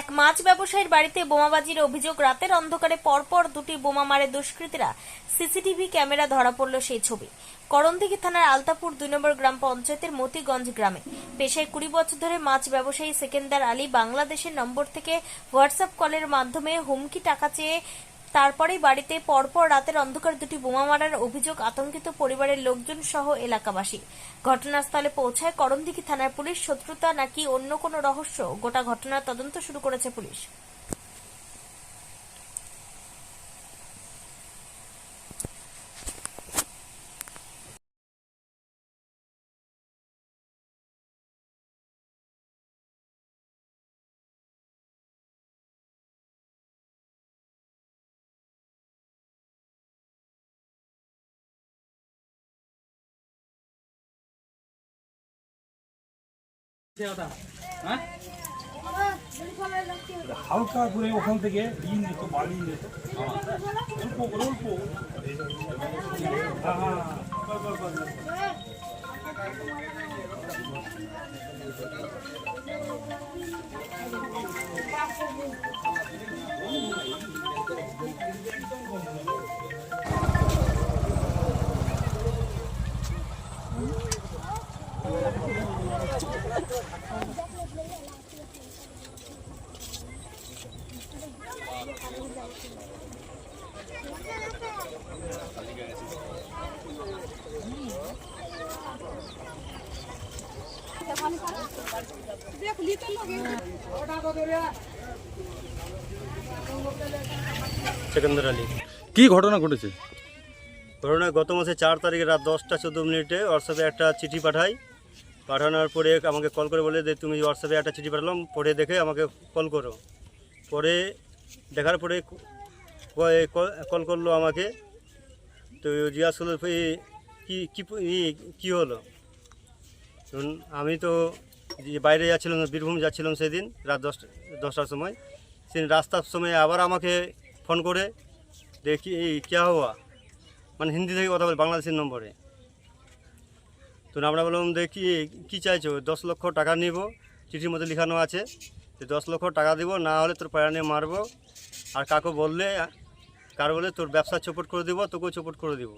এক মাছ ব্যবসায়ীর বাড়িতে বোমাবাজির অভিযোগ রাতের অন্ধকারে পরপর দুটি বোমা মারে দুষ্কৃতীরা। সিসিটিভি ক্যামেরা ধরা পড়ল সেই ছবি। করণদিঘি থানার আলতাপুর দুই নম্বর গ্রাম পঞ্চায়েতের মতিগঞ্জ গ্রামে। পেশায় কুড়ি বছর ধরে মাছ ব্যবসায়ী সেকেন্দার আলী বাংলাদেশের নম্বর থেকে হোয়াটসঅ্যাপ কলের মাধ্যমে হুমকি টাকা চেয়ে তারপরেই বাড়িতে পরপর রাতের অন্ধকার দুটি বোমা মারার অভিযোগ আতঙ্কিত পরিবারের লোকজন সহ এলাকাবাসী। ঘটনাস্থলে পৌঁছায় করমদিঘি থানার পুলিশ। শত্রুতা নাকি অন্য কোনো রহস্য? গোটা ঘটনার তদন্ত শুরু করেছে পুলিশ। হালকা করে ওখান থেকে ইন নিত বালি নিত অল্প করে অল্প হ্যাঁ, হ্যাঁ, কর, কর, কর, কর। সেকেন্দার আলী। কি ঘটনা ঘটেছে? ঘটনা গত মাসে চার তারিখে রাত দশটা চোদ্দ মিনিটে হোয়াটসঅ্যাপে একটা চিঠি পাঠাই। পাঠানোর পরে আমাকে কল করে বলে যে তুমি হোয়াটসঅ্যাপে একটা চিঠি পাঠালাম পড়ে দেখে আমাকে কল করো। পরে দেখার পরে কল করল আমাকে। তো "এই কি কি হলো? আমি তো বাইরে যাচ্ছিলাম, বীরভূম যাচ্ছিলাম সেদিন রাত দশটা দশটার সময়। সেদিন রাস্তার সময় আবার আমাকে ফোন করে, দেখি এই ক্যা হওয়া মানে হিন্দি থেকে কথা বলে, বাংলাদেশের নম্বরে। তো আমরা বললাম, দেখি কী চাইছো? দশ লক্ষ টাকা নিব। চিঠির মধ্যে লেখানো আছে যে দশ লক্ষ টাকা দিব, না হলে তোর পায়া নিয়ে মারবো। আর কাকু বললে কার বলে তোর ব্যবসা চোপট করে দিব, তোকেও চোপট করে দিব।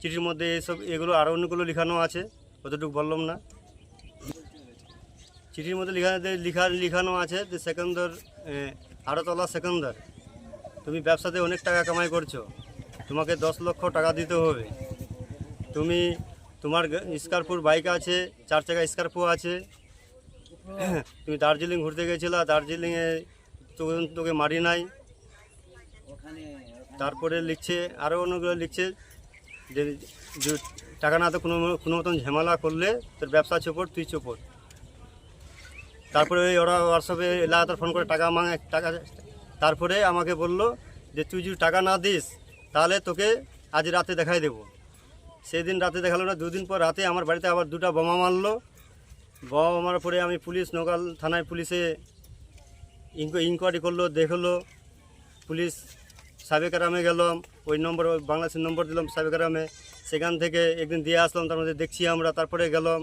চিঠির মধ্যে এইসব, এগুলো আরও অন্যগুলো লেখানো আছে, অতটুকু বললাম না। চিঠির মধ্যে লেখা, লিখা, লিখানো আছে যে সেকেন্দার আরও তলা সেকেন্দার, তুমি ব্যবসাতে অনেক টাকা কামাই করছ, তোমাকে দশ লক্ষ টাকা দিতে হবে। তুমি, তোমার স্করপুর বাইক আছে, চার চাকা স্করপো আছে। তুমি দার্জিলিং ঘুরতে গেছিলা, দার্জিলিংয়ে তোকে মারি নাই। তারপরে লিখছে আরও অন্যগুলো লিখছে যে টাকা না তো কোনো কোনো মতন ঝামেলা করলে তোর ব্যবসা চোপট তুই চোপট তারপরে ওই ওরা হোয়াটসঅ্যাপে লাগাতার ফোন করে টাকা মাঙে, টাকা তারপরে আমাকে বলল যে তুই যদি টাকা না দিস, তাহলে তোকে আজ রাতে দেখাই দেবো। সেদিন রাতে দেখাল না, দুদিন পর রাতে আমার বাড়িতে আবার দুটো বোমা মারলো। বোমা মারার পরে আমি পুলিশ নগাল থানায় পুলিশে ইনকোয়ারি করল, দেখল। পুলিশ সাবেকারামে গেলাম, ওই নম্বর বাংলাদেশের নম্বর দিলাম সাবেকারামে সেখান থেকে একদিন দিয়ে আসলাম, তার মধ্যে দেখছি আমরা, তারপরে গেলাম।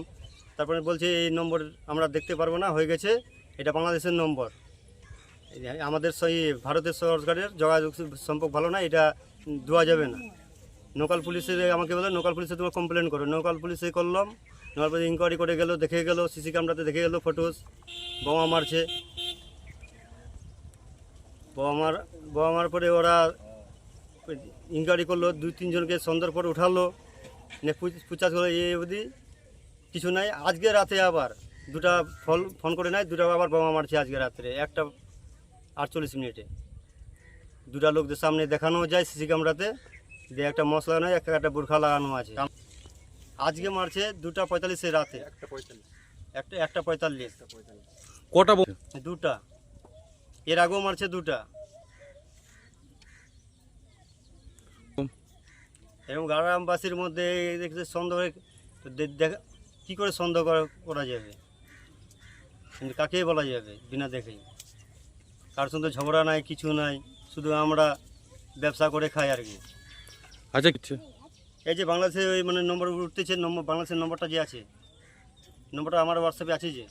তারপরে বলছি, এই নম্বর আমরা দেখতে পারব না, হয়ে গেছে, এটা বাংলাদেশের নম্বর। আমাদের সেই ভারতের সরকারের যোগাযোগ সম্পর্ক ভালো না, এটা দেওয়া যাবে না। লোকাল পুলিশে আমাকে বলে লোকাল পুলিশে তোমার কমপ্লেন করো। লোকাল পুলিশে করলাম লোকাল পুলিশ ইনকোয়ারি করে গেলো, দেখে গেলো সিসি ক্যামেরাতে দেখে গেলো ফটোস বোমা মারছে। বোমা মার বোমা মারার পরে ওরা ইনকোয়ারি করল দুই তিনজনকে সন্ধ্যার পর উঠালো পুছাছ করল এ অবধি কিছু নাই। আজকে রাতে আবার দুটা ফল ফোন করে নাই দুটা আবার বোমা মারছে আজকে রাত্রে একটা আটচল্লিশ মিনিটে। দুটা লোকদের সামনে দেখানো যায় সিসি ক্যামেরাতে দিয়ে একটা মশলা নয় একটা একটা বুরখা লাগানো আছে। আজকে মারছে দুটা পঁয়তাল্লিশে রাতে। একটা পঁয়তাল্লিশ। একটা পঁয়তাল্লিশ। কটা দুটা। এর আগেও মারছে দুটা। এবং গ্রামবাসীর মধ্যে দেখছে সন্দেহ দেখা কী করে সন্দেহ করা- যাবে? কিন্তু কাকেই বলা যাবে বিনা দেখেই? কার সঙ্গে ঝগড়া নাই কিছু নাই শুধু আমরা ব্যবসা করে খাই আর কি। আচ্ছা কিচ্ছে এই যে বাংলাদেশে ওই মানে নম্বর উঠতেছে নম্বর বাংলাদেশের নম্বরটা যে আছে? নম্বরটা আমার হোয়াটসঅ্যাপে আছে যে?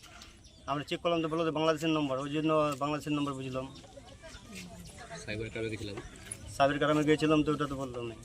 আমরা চেক করলাম তো বলল যে বাংলাদেশের নম্বর ওই জন্য বাংলাদেশের নম্বর বুঝলাম। সাইবার ক্রাইমে গেছিলাম। সাইবার কারণে গিয়েছিলাম তো ওটা তো বললাম না।